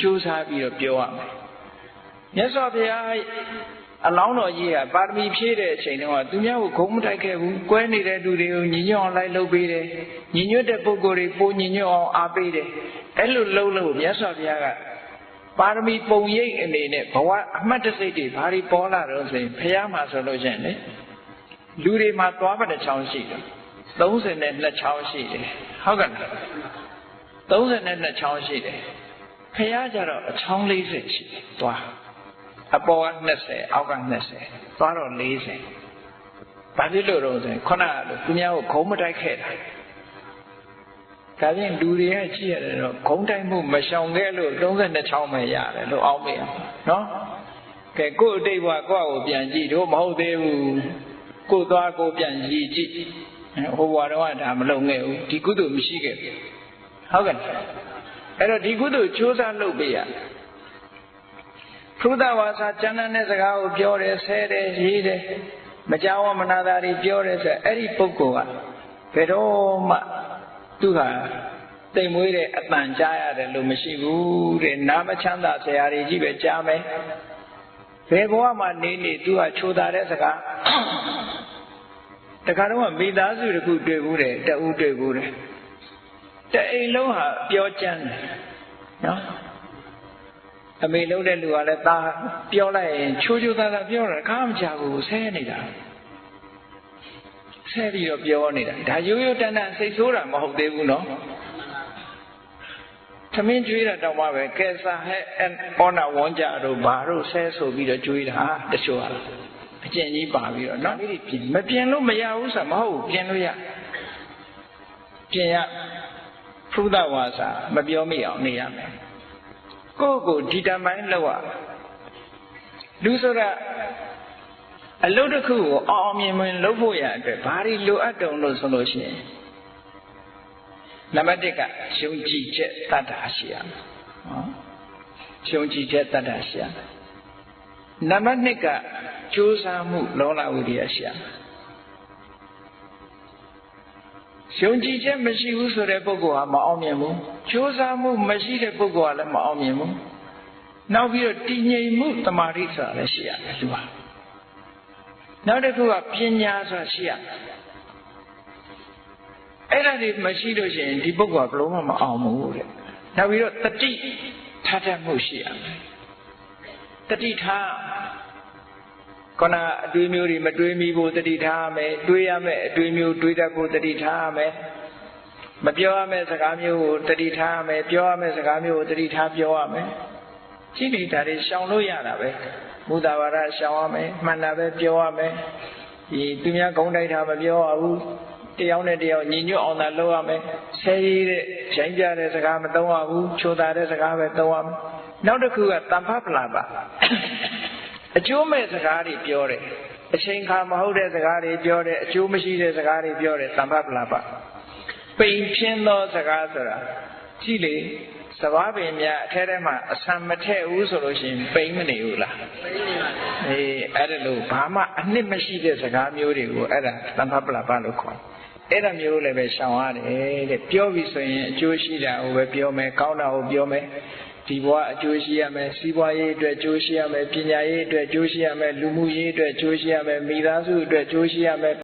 ကြိုးစားပြီးတော့ပြောရမယ်မြတ်စွာဘုရားအလောင်းတော်ကြီးကပါရမီဖြည့်တဲ့အချိန်တုန်းကသူများကိုဂုံမတိုက်ခဲ့ဘူးကွဲနေတဲ့လူတွေကိုညီညွတ်အောင်လိုက်လုပ်ပေးတယ်ညီညွတ်တဲ့ပုဂ္ဂိုလ်တွေပိုညီညွတ်အောင်အားပေးတယ်အဲ့လိုလုပ်လို့မြတ်စွာဘုရားကပါရမီပုံရိပ်အနေနဲ့ဘဝအမှတ်တစိတ်တွေဘာတွေပေါ်လာတော့ဆိုရင်ဘုရားမှာဆိုလို့ရှိရင်လေလူတွေမှာသွားပါတဲ့ချောင်းရှိတယ်32ချောင်းရှိတယ်ဟုတ်ကဲ့လား32ချောင်းရှိတယ် ဖះကြတော့အချောင်း40ရှိတယ်သွားအပေါ်က20အောက်က20သွားတော့40ဘာဖြစ်လို့တော့ဆိုရင်ခုနကလိုသူများကိုခုံးမတိုက်ခဲ့တာဒါပြင်လူတွေကကြည့်ရတယ်တော့ခုံးတိုက်မှုမရှောင်ခဲ့လို့32ချောင်းပဲရတယ်လို့အောက်မေးအောင်နော်ကဲကို့အတိတ်ဘဝကိုယ့်ကိုပြန်ကြည့်တို့မဟုတ်သေးဘူးကို့သွားကိုပြန်ကြည့်ကြည့်ဟိုဘဝတော့ဒါမလုံခဲ့ဘူးဒီကုသိုလ်မရှိခဲ့ဘူးဟုတ်ကဲ့ အဲ့တော့ဒီကုသိုလ်ကြိုးစားလုပ်ပေးရဖုဒ္ဓဝါစာကျမ်းတဲ့စကားကိုပြောတယ်ဆဲတယ်ရေးတယ်မကြောက်ဝမနာတာတွေပြောတယ်ဆိုအဲ့ဒီပုဂ္ဂိုလ်ကဘယ်တော့မှသူဟာတိမ်မွေးတဲ့အတန်ကြားရတယ်လို့မရှိဘူးတဲ့နာမချမ်းသာဆရာတွေကြီးပဲကြားမယ်ဘယ်ဘဝမှာနေနေသူကချိုတာတဲ့စကားတခါတော့မိသားစုတစ်ခုတွေ့ဘူးတယ်တဦးတွေ့ဘူးတယ် တအိမ်လုံးဟာပြောကြမ်းတယ်နော်အမေလုံးတဲ့လူကလည်းตาပြောလိုက်ရင်ချိုးချိုးသားသားပြောတာခါမချဘူးဆဲနေတာဆဲပြီးတော့ပြောနေတာဒါရိုးရိုးတန်တန်စိတ်ဆိုးတာမဟုတ်သေးဘူးနော်သမင်းကျွေးတာတောင်မှပဲကဲစာဟဲ့အောနာဝန်းကြတို့ဘာတို့ဆဲဆိုပြီးတော့ကျွေးတာတချို့ဟာအကျင့်ကြီးပါပြီးတော့နော်မပြင်လို့မရဘူးဆိုမဟုတ်ပြင်လို့ရပြင်ရ ဖုဒ္ဓဝါစာမပြောမိအောင်နေရမယ်ကိုယ့်ကိုဒီတမိုင်းလောက်ရလူဆိုတာအလုပ်တစ်ခုကိုအောင်အောင်မြင်မြင်လုပ်ဖို့ရအတွက်ဘာတွေလိုအပ်တုံလို့ဆိုလို့ရှိရင်နံပါတ်1ကယုံကြည်ချက်တတ်တာရှိရမယ်နော်ယုံကြည်ချက်တတ်တာရှိရမယ်နံပါတ်2ကကြိုးစားမှုလောလဝိရိယရှိရမယ် ယုံကြည်ချက်မရှိဘူးဆိုတဲ့ပုဂ္ဂိုလ်ဟာမအောင်မြင်ဘူးကြိုးစားမှုမရှိတဲ့ပုဂ္ဂိုလ်ကလည်းမအောင်မြင်ဘူးနောက်ပြီးတော့တည်ငြိမ်မှုတမာတိဆိုတာလည်းရှိရတယ်လူဟာနောက်တစ်ခုကပညာဆိုတာရှိရအဲ့ဒါတွေမရှိလို့ရှိရင်ဒီပုဂ္ဂိုလ်ကဘလို့မှမအောင်ဘူးတဲ့နောက်ပြီးတော့တတိထားတတ်မှုရှိရတတိထား ခန္ဓာအတွေးမျိုးတွေမတွေးမိဖို့တတိထားရမယ်တွေးရမယ်အတွေးမျိုးတွေးတတ်ဖို့တတိထားရမယ်မပြောရမယ့်စကားမျိုးကိုတတိထားရမယ်ပြောရမယ့်စကားမျိုးကိုတတိထားပြောရမယ်ရှိနေတာတွေရှောင်လို့ရတာပဲမူတာဝါဒရှောင်ရမယ်မှန်တာပဲပြောရမယ်ဒီသူများဂုံးတိုက်တာမပြောရဘူးတယောက်နဲ့တယောက်ညီညွတ်အောင်သာလုပ်ရမယ်ဆဲရည်တဲ့ရိုင်းကြတဲ့စကားမသုံးရဘူးချိုတာတဲ့စကားပဲသုံးရမယ်နောက်တစ်ခုကတမ္ဖပလာပါ အကျိုးမဲ့စကားတွေပြောတယ်အချိန်ခါမဟုတ်တဲ့စကားတွေပြောတယ်အကျိုးမရှိတဲ့စကားတွေပြောတယ်တမ္ဖပလာပါပိန်ဖြင်းသောစကားဆိုတာကြည့်လေစဘာပင်များအထဲထဲမှာအဆံမထည့်ဘူးဆိုလို့ရှိရင်ပိန်မနေဘူးလားပိန်နေပါအေးအဲ့ဒါလို့ဘာမှအနှစ်မရှိတဲ့စကားမျိုးတွေကိုအဲ့ဒါတမ္ဖပလာပါလို့ခေါ်အဲ့ဒါမျိုးလည်းပဲရှောင်ရတယ်တဲ့ပြောပြီဆိုရင်အကျိုးရှိတာကိုပဲပြောမယ်ကောင်းတာကိုပြောမယ် ဒီဘဝအကျိုးရှိရမယ်စီးပွားရေးအတွက်အကျိုးရှိရမယ်ပညာရေးအတွက်အကျိုးရှိရမယ်လူမှုရေးအတွက်အကျိုးရှိရမယ်မိသားစုအတွက်အကျိုးရှိရမယ်